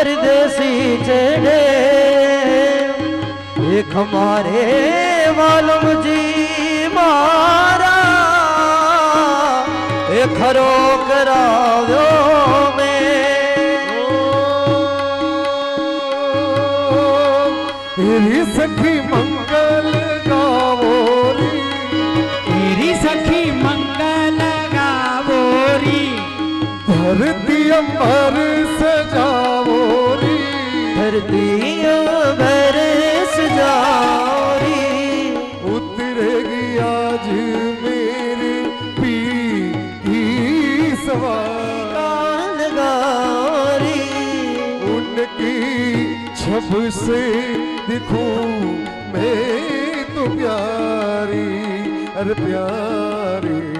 પરદેશી ચડે એક મારે વાલમજી મારા એ ખરો કરાવ્યો મેરી સખી મંગલ ગાવો રી હીરી સખી મંગલ ગાવોરી. ધરતી અંબર सर्दियों बरस जारी उतर गया पी ही सवारी उनकी छब से दिखूं मैं तो प्यारी अरे प्यारी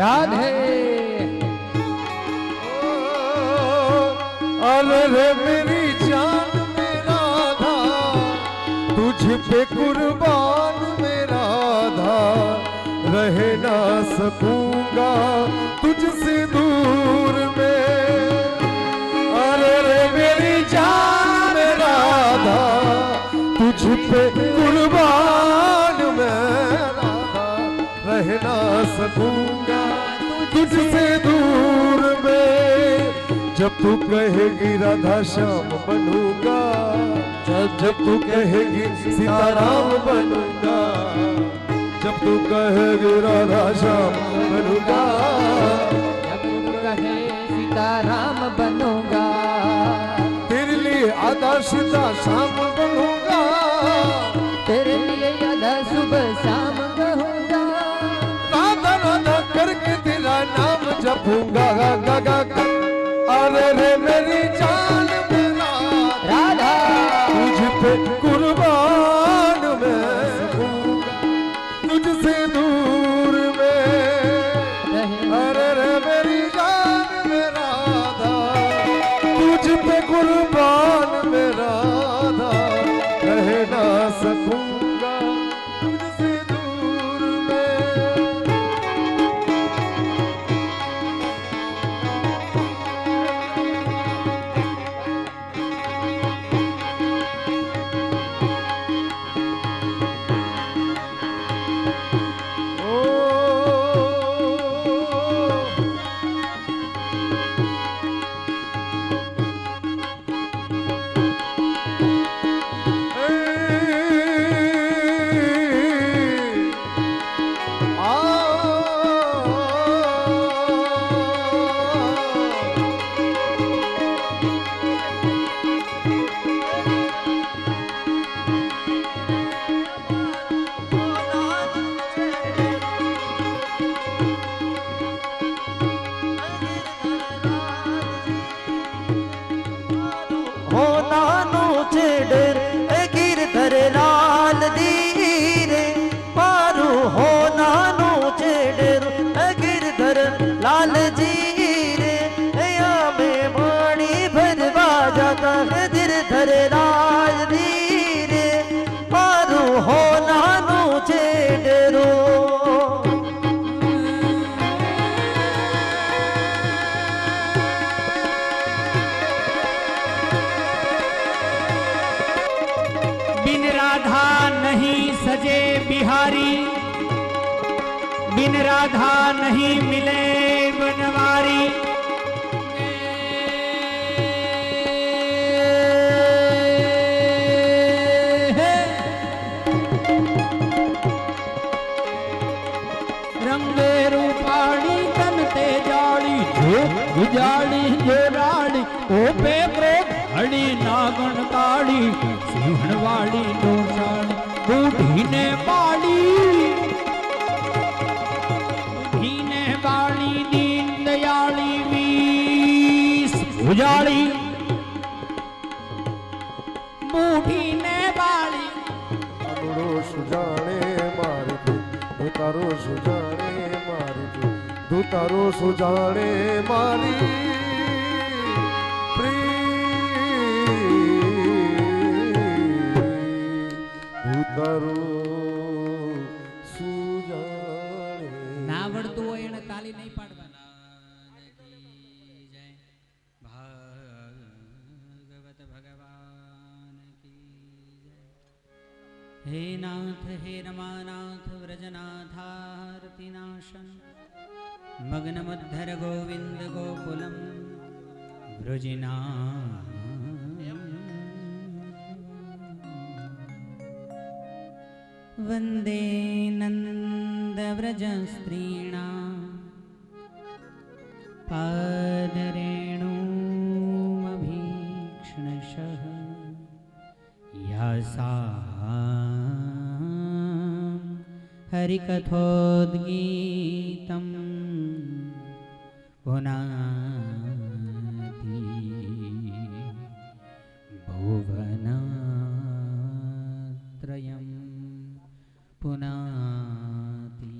રાધે अरे रे मेरी जान मेरा था तुझ पे कुर्बान मेरा था रह ना सकूंगा तुझसे दूर में अरे रे मेरी जान मेरा था तुझ पे कुर्बान मेरा था रह ना सकूंगा तुझसे दूर में। जब तू कहेगी राधा श्याम बनूँगा जब जब तू कहेगी सीताराम बनूँगा जब तू कहेगी राधा श्याम बनूँगा जब तू कहे सीताराम बनूँगा तेरे लिए आधा सीता शाम बनूँगा। तेरे लिए आधा सुबह शाम नाम जपूंगा गा गा गा गा। अरे रे मेरी जान જાળી જોડાડી ઓપે ક્રોધ, હળી, નાગણ કાળી સિંહણ વાળી દોષાળી બુઢીને પાડી બુઢીને બાળી દીન દયાળી વીસ. ઉજાળી. બુઢીને અનુડો સુજાણે મારી તારો સુજાણે મારી ધૂતારો સુજાણે મારી હે નાથ હે રમાનાથ વ્રજનાથારતિનાશન. मग्नमुद्धर गोविन्दगोकुलं वृजिना वन्दे नन्दव्रजस्त्रीणा। पादरेणोमभीक्ष्णशः। या सा हरिकथोद्गी पुनादि भुवनात्रयं पुनाति।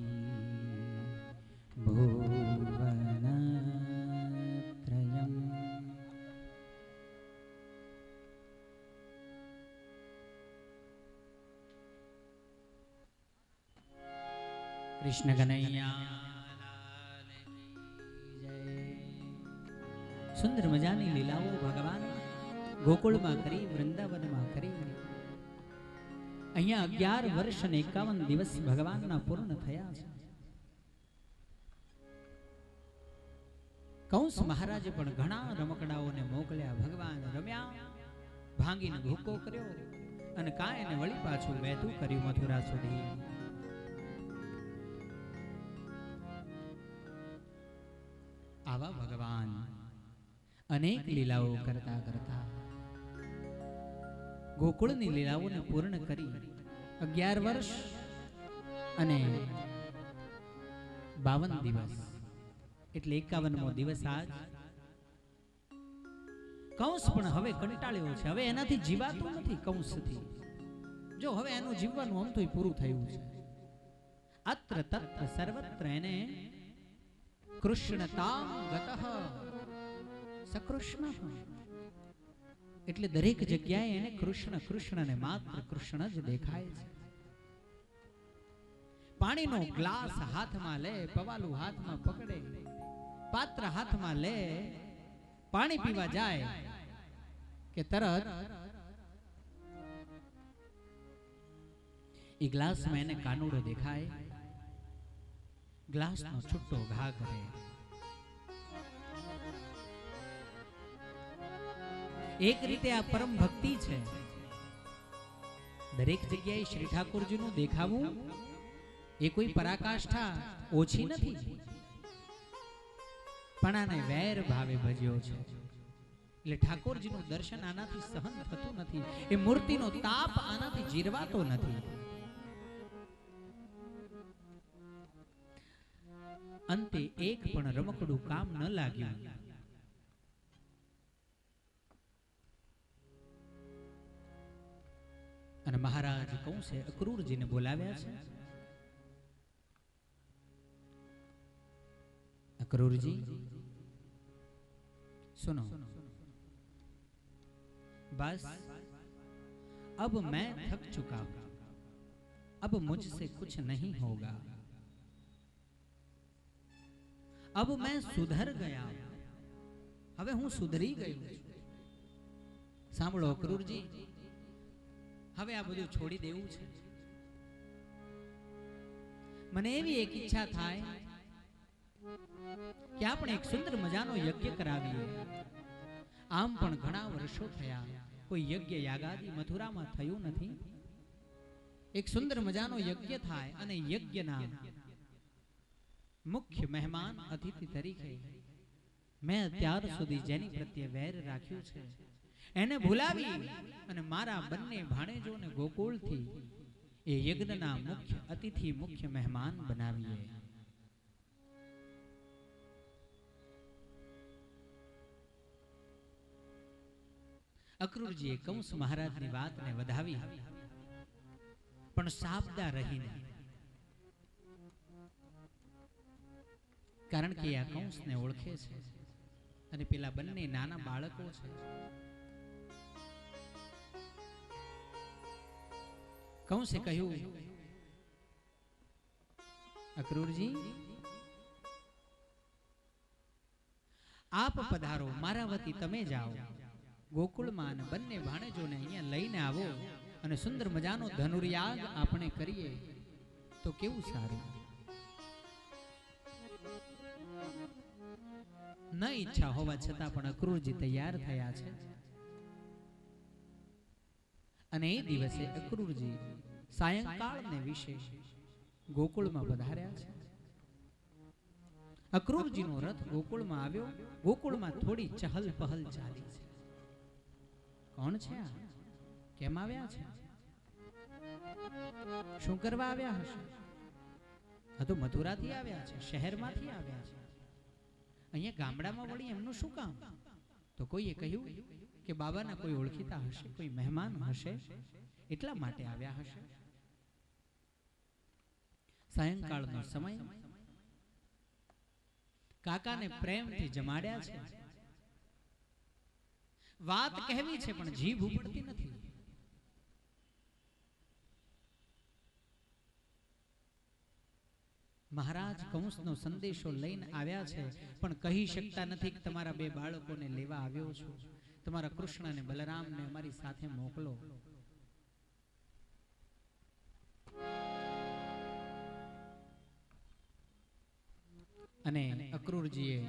भुवनात्रयम् कृष्णगणय्या સુંદર મજાની લીલાઓ ભગવાન ગોકુળમાં કરી, વૃંદાવનમાં કરી. અહીંયા અગિયાર વર્ષ અને એકાવન દિવસ ભગવાનના પૂર્ણ થયા છે. કંસ મહારાજે પણ ઘણા રમકડાઓને મોકલ્યા. ભગવાન રમ્યા, ભાંગીને ભૂકો કર્યો અને કાયને વળી પાછું વહેતું કર્યું મથુરા સુધી. અનેક લીલાઓ કરતા કરતા. ગોકુળની લીલાઓને પૂર્ણ કરી અગિયાર વર્ષ અને બાવન દિવસ. એટલે એકાવનમો દિવસ આજ. કંસ પણ હવે કંટાળ્યો છે. હવે એનાથી જીવાતું નથી કંસથી. જો હવે એનું જીવવાનું આમ તો પૂરું થયું છે. અત્ર તત્ર સર્વત્ર એને કૃષ્ણતામ ગતઃ. સકૃષ્ણ એટલે દરેક જગ્યાએ એને કૃષ્ણ કૃષ્ણ માત્ર કૃષ્ણ જ દેખાય છે. પાણીનો ગ્લાસ હાથમાં લે, પવાલું હાથમાં પકડે, પાત્ર હાથમાં લે, પાણી પીવા જાય કે તરત. એ ગ્લાસમાં એને કાનુડો દેખાય. ગ્લાસનો છૂટો ઘા કરે એક રીતે આ પરમ ભક્તિ છે. દરેક જગ્યાએ શ્રી ઠાકોરજીનું દેખાવું એ કોઈ પરાકાષ્ઠા ઓછી નથી. પણ આને વેર ભાવે ભજ્યો છે. એટલે ઠાકોરજીનું દર્શન આનાથી સહન થતું નથી. એ મૂર્તિનો તાપ આનાથી જીરવાતો નથી. અંતે એક પણ રમકડું કામ ન લાગ્યું. અને મહારાજ કંસે અક્રૂરજીને બોલાવ્યા છે अक्रूर सुनो बस अब मैं थक चुका हूं अब मुझसे कुछ नहीं होगा अब मैं સુધર ગયા હવે હું સુધરી ગયો છું સાંભળો અક્રૂરજી હવે આ બધું છોડી દેવું છે. મને એવી એક ઈચ્છા થાય કે આપણે એક સુંદર મજાનો યજ્ઞ કરાવીએ. આમ પણ ઘણા વર્ષો થયા. કોઈ યજ્ઞ યાગાદી મથુરામાં થયું નથી. એક સુંદર મજાનો યજ્ઞ થાય અને યજ્ઞના મુખ્ય મહેમાન અતિથિ તરીકે મેં અત્યાર સુધી જેની પ્રત્યે વેર રાખ્યું છે. એને ભૂલાવી અને મારા બંને ભાણેજોને ગોકુળથી એ યજ્ઞના મુખ્ય અતિથિ મુખ્ય મહેમાન બનાવીએ. અક્રૂરજીએ કંસ મહારાજની વાતને વધાવી. પણ સાબદા રહીને કારણ કે આ કંસને ઓળખે છે અને પેલા બંને નાના બાળકો છે. કંસે કહ્યું અક્રૂરજી આપ પધારો મારા વતી તમે જાઓ ગોકુળમાં બંને ભાણેજોને અહીંયા લઈને આવો અને સુંદર મજાનો ધનુર્યાગ આપણે કરીએ તો કેવું સારું ન ઈચ્છા હોવા છતાં પણ અક્રૂરજી તૈયાર થયા છે અને એ દિવસે અક્રૂરજી સાયંકાળને વિશે ગોકુળમાં વધાર્યા છે. અક્રૂરજીનો રથ ગોકુળમાં આવ્યો, ગોકુળમાં થોડી ચહલ પહલ ચાલી છે. કોણ છે આ? કેમ આવ્યા છે? શું કરવા આવ્યા હશે? આ તો મથુરાથી આવ્યા છે, શહેરમાંથી આવ્યા છે. અહીંયા ગામડામાં વળી એમનું શું કામ? તો કોઈએ કહ્યું કે બાબાના કોઈ ઓળખીતા હશે, કોઈ મહેમાન હશે, એટલા માટે આવ્યા હશે? સાયંકાળનો સમય કાકાને પ્રેમથી જમાડ્યા છે. વાત કહેવી છે, પણ જીભ ઉપડતી નથી. મહારાજ કંસનો સંદેશો લઈને આવ્યા છે, પણ કહી શકતા નથી કે તમારા બે બાળકોને લેવા આવ્યો છું. તમારા કૃષ્ણ અને બલરામને અમારી સાથે મોકલો. અને અક્રૂરજીએ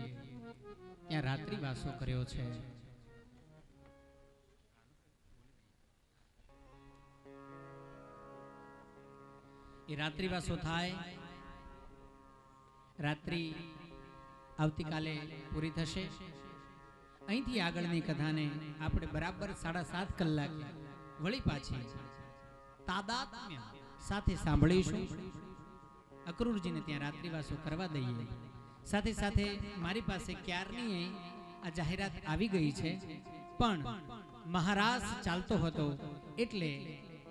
ત્યાં રાત્રિવાસો કર્યો છે. એ રાત્રિવાસો થાય. રાત્રિ આવતીકાલે પૂરી થશે. અહીંથી આગળની કથાને આપણે બરાબર સાડા સાત કલાક વળી પાછી તાદાત્મ્ય સાથે સાંભળીશું. અક્રૂરજીને ત્યાં રાત્રિવાસો કરવા દઈએ. સાથે સાથે મારી પાસે ક્યારની આ જાહેરાત આવી ગઈ છે, પણ મહારાજ ચાલતો હતો એટલે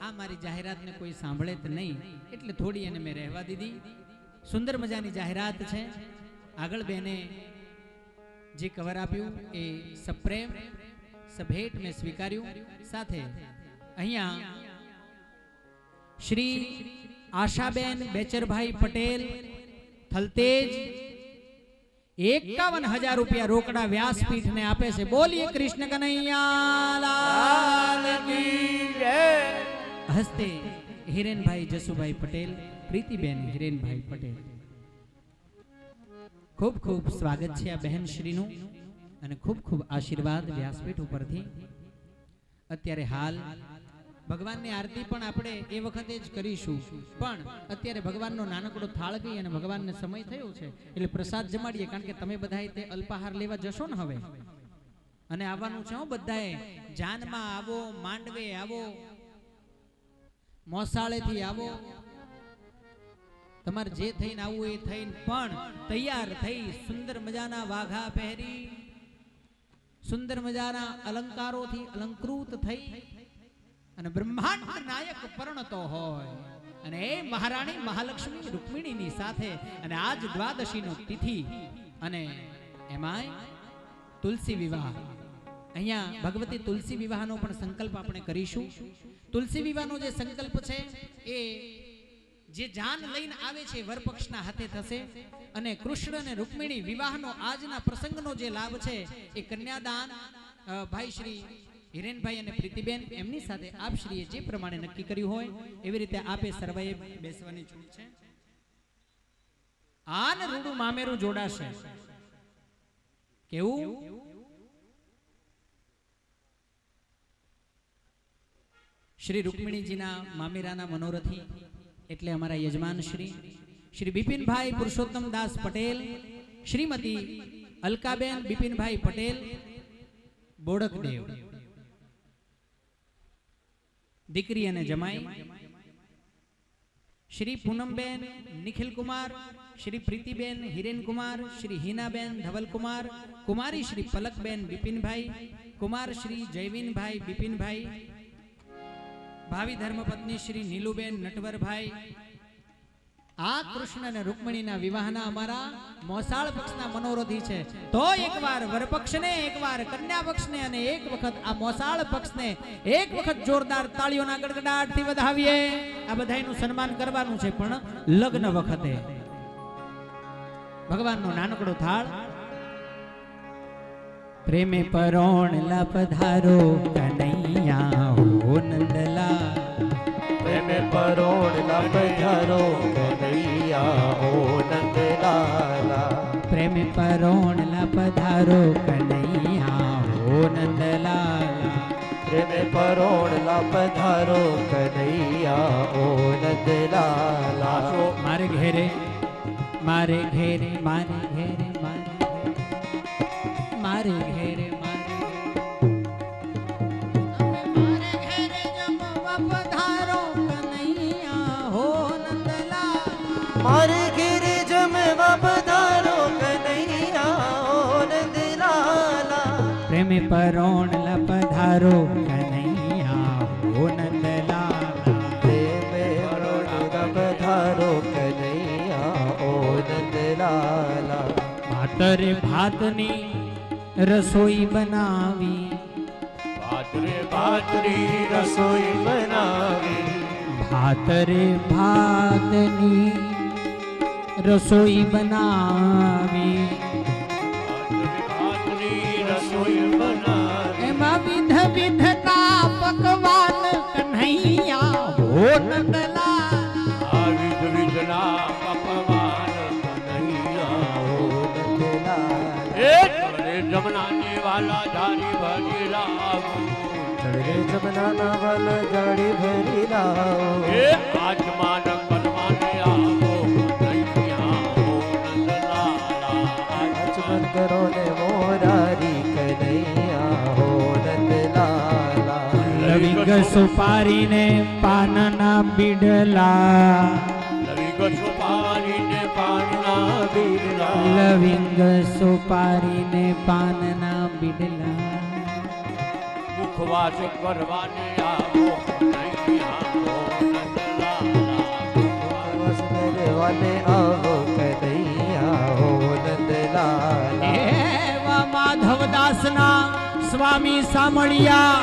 આ મારી જાહેરાતને કોઈ સાંભળે જ નહીં, એટલે થોડી એને મેં રહેવા દીધી. સુંદર મજાની જાહેરાત છે. આગળ બેને જે કવર આપ્યું એ સપ્રેમ, સભેટ મેં સ્વીકાર્યું. સાથે અહીંયા શ્રી આશાબેન બેચરભાઈ પટેલ, થલતેજ, એકાવન હજાર રૂપિયા રોકડા વ્યાસપીઠને આપે છે. બોલીએ કૃષ્ણ કનૈયા, લાલ હસ્તે હિરેનભાઈ જસુભાઈ પટેલ, પ્રીતિબેન હિરેનભાઈ પટેલ. ખૂબ ખૂબ સ્વાગત છે આ બહેન અને ખૂબ ખૂબ આશીર્વાદ વ્યાસપીઠ ઉપરથી. અત્યારે હાલ ભગવાનની આરતી પણ આપણે એ વખતે જ કરીશું. પણ અત્યારે ભગવાનનો નાનકડો થાળ ગઈ અને ભગવાનને સમય થયો છે. એટલે પ્રસાદ જમાડીએ, કારણ કે તમે બધા તે અલ્પાહાર લેવા જશો ને હવે. અને આવવાનું છે બધાએ. જાનમાં આવો, માંડવે આવો, મોસાળેથી આવો. તમારે જે થઈને આવવું એ થઈને પણ તૈયાર થઈ સુંદર મજાના વાઘા પહેરી, સુંદર મજાના અલંકારોથી અલંકૃત થઈ અને બ્રહ્માંડ નાયક પરણતો હોય. અને એ મહારાણી મહાલક્ષ્મી રૂકમિણીની સાથે અને આજ દ્વાદશીનો તિથિ અને એમાંય તુલસી વિવાહ. અહીંયા ભગવતી તુલસી વિવાહનો પણ સંકલ્પ આપણે કરીશું. તુલસી વિવાહનો જે સંકલ્પ છે એ જે જાન લઈને આવે છે, વરપક્ષના હાથે થશે. અને કૃષ્ણ અને રૂકમિણી વિવાહનો આજના પ્રસંગનો જે લાભ છે, એ કન્યાદાન ભાઈ શ્રી હિરેનભાઈ અને પ્રીતિબેન એમની સાથે આપ જે પ્રમાણે નક્કી કર્યું હોય, એવી રીતે આપે સર્વેએ બેસવાની છૂટ છે. આન રૂડું મામેરું જોડાશે. કેવું? શ્રી રૂકમિણીજીના મામેરાના મનોરથી એટલે અમારા યજમાન શ્રી શ્રી બિપિનભાઈ પુરુષોત્તમ દાસ પટેલ, શ્રીમતી અલકાબેન બિપિનભાઈ પટેલ, બોડકદેવ. દીકરી અને જમાઈ, શ્રી પૂનમબેન નિખિલકુમાર, શ્રી પ્રીતિબેન હિરેનકુમાર, શ્રી હિનાબેન ધવલકુમાર, કુમારી શ્રી પલકબેન બિપિનભાઈ, કુમાર શ્રી જયવીનભાઈ બિપિનભાઈ ભાવિ ધર્મપત્ની શ્રી નીલુબેન નટવરભાઈ, આ કૃષ્ણ અને રૂકમણીના વિવાહના અમારા મોસાળ પક્ષના મનોરથી છે. તો એકવાર વરપક્ષને, એકવાર કન્યા પક્ષને અને એક વખત આ મોસાળ પક્ષને, એક વખત જોરદાર તાળીઓના ગડગડાટથી વધાવીએ. આ બધાયનું સન્માન કરવાનું છે, પણ લગ્ન વખતે. ભગવાનનો નાનકડો થાળ. પ્રેમે પરોણ પધારો કનૈયા પ્રેમે પરોણ પધારો કનૈયા હો નંદલાલા. પ્રેમે પરોણ ના પધારો કનૈયા ઓ નંદલાલા. મારે ઘેરે મારે ઘેરે મારે ઘેરે મારે મારે ઘેરે મારે પરોણ લપધારો કનૈયા નંદલાલા પ્રેમે પરોણ લપધારો પધારો કનૈયા ઓ નંદલાલા ભાતરે ભાતની રસોઈ બનાવી. ભાતરે ભાતની રસોઈ બનાવી. ભાતરે ભાતની રસોઈ બનાવી. જમનાને વાલા ધારી ભરી લાવું ચડે જમનાના વલ જાડી ભરી લાવો. આજમાન સુપારીને પાનના બીડલા. લવિંગ સુપારીને પાનના બીડલા. મુખવાસ કરવાને આવો કનૈયા હો નંદલાલા વસને રેવાને આવો કનૈયા હો નંદલાલા માધવદાસના સ્વામી સામળિયા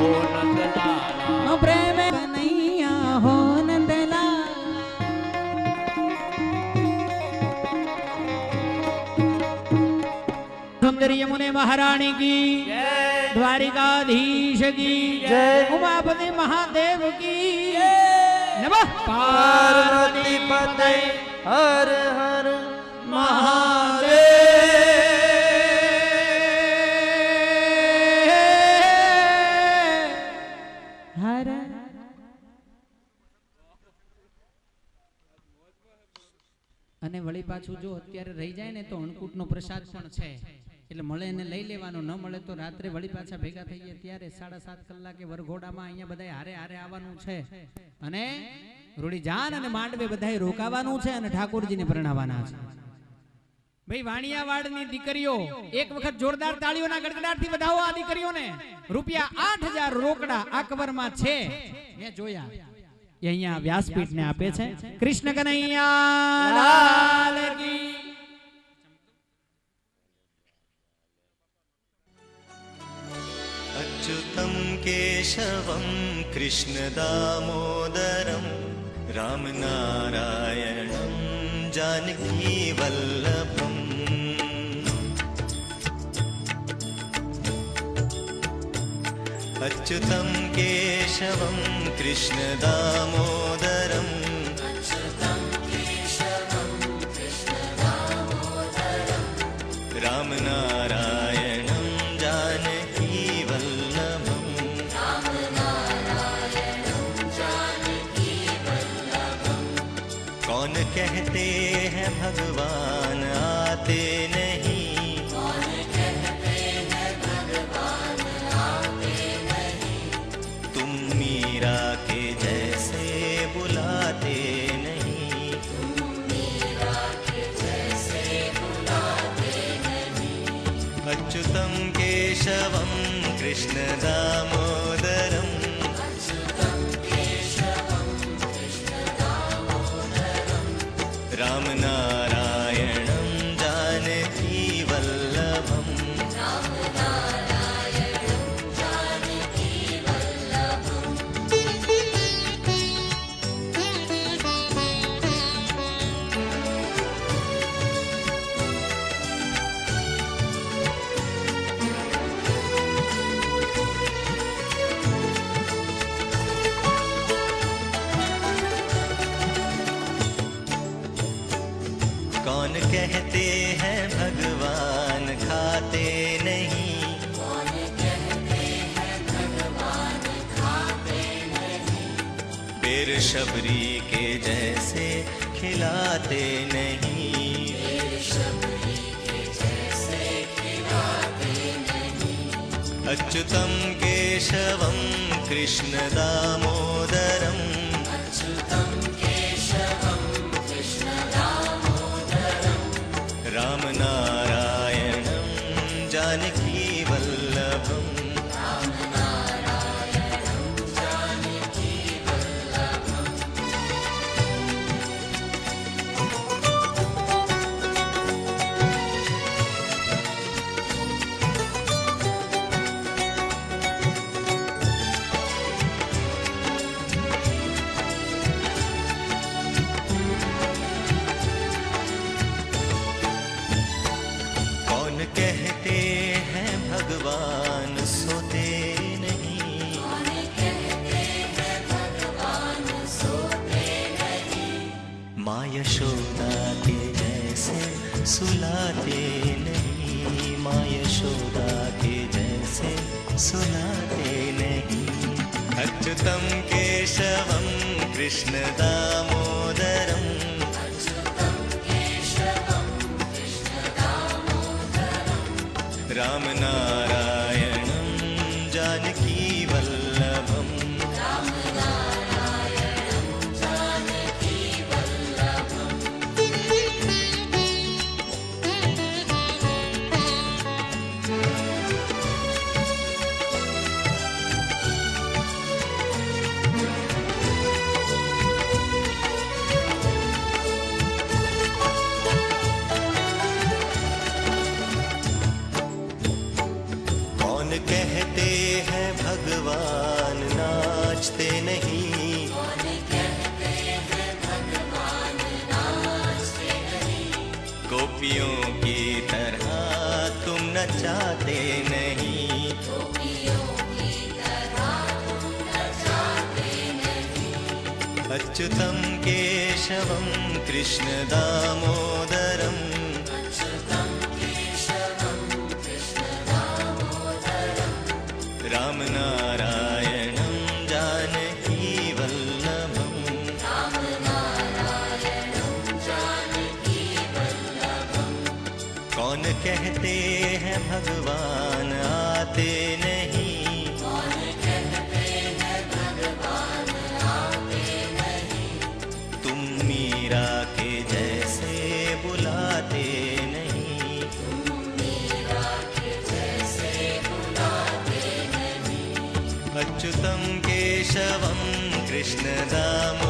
કન્હૈયા હો નંદલાલા પ્રેમે કનૈયા હો નંદલાલા. સુંદર की મહારાણી કી દ્વારિકાધીશ हर જય. પાછું જો અત્યારે રહી જાય ને તો અન્નકૂટનો પ્રસાદ પણ છે. એટલે મળે એને લઈ લેવાનો, ન મળે તો રાત્રે વળી પાછા ભેગા થઈએ ત્યારે સાડા સાત કલાકે વરઘોડામાં અહીંયા બધા હારે હારે આવવાનું છે. અને રૂડીજાન અને માંડવે બધાએ રોકાવાનું છે અને ઠાકોરજીને પરણાવવાના છે. ભાઈ, વાણિયાવાડની દીકરીઓ, એક વખત જોરદાર તાળીઓના ગડગડાટથી વધાવો આ દીકરીઓને. રૂપિયા આઠ હજાર રોકડા આ છે. મેં જોયા. એ અહીંયા વ્યાસપીઠને આપે છે કૃષ્ણ કનૈયા લાલ કી अच्युतं केशवं कृष्णदामोदरं रामनारायणं जानकीवल्लभम् अच्युतं केशवं कृष्णदामोदरम् रामनारायणं जानकीवल्लभम् कौन कहते हैं भगवान कृष्ण राम। शबरी के जैसे खिलाते नहीं अच्युतं केशवं कृष्णदामोदरम् रामनारायणं जानकीवल्लभम् कृष्णदामोदरम् रामनारायणं नचाते नहीं अच्युतं केशवं कृष्णदामोदरम् कृष्णदामोदरम्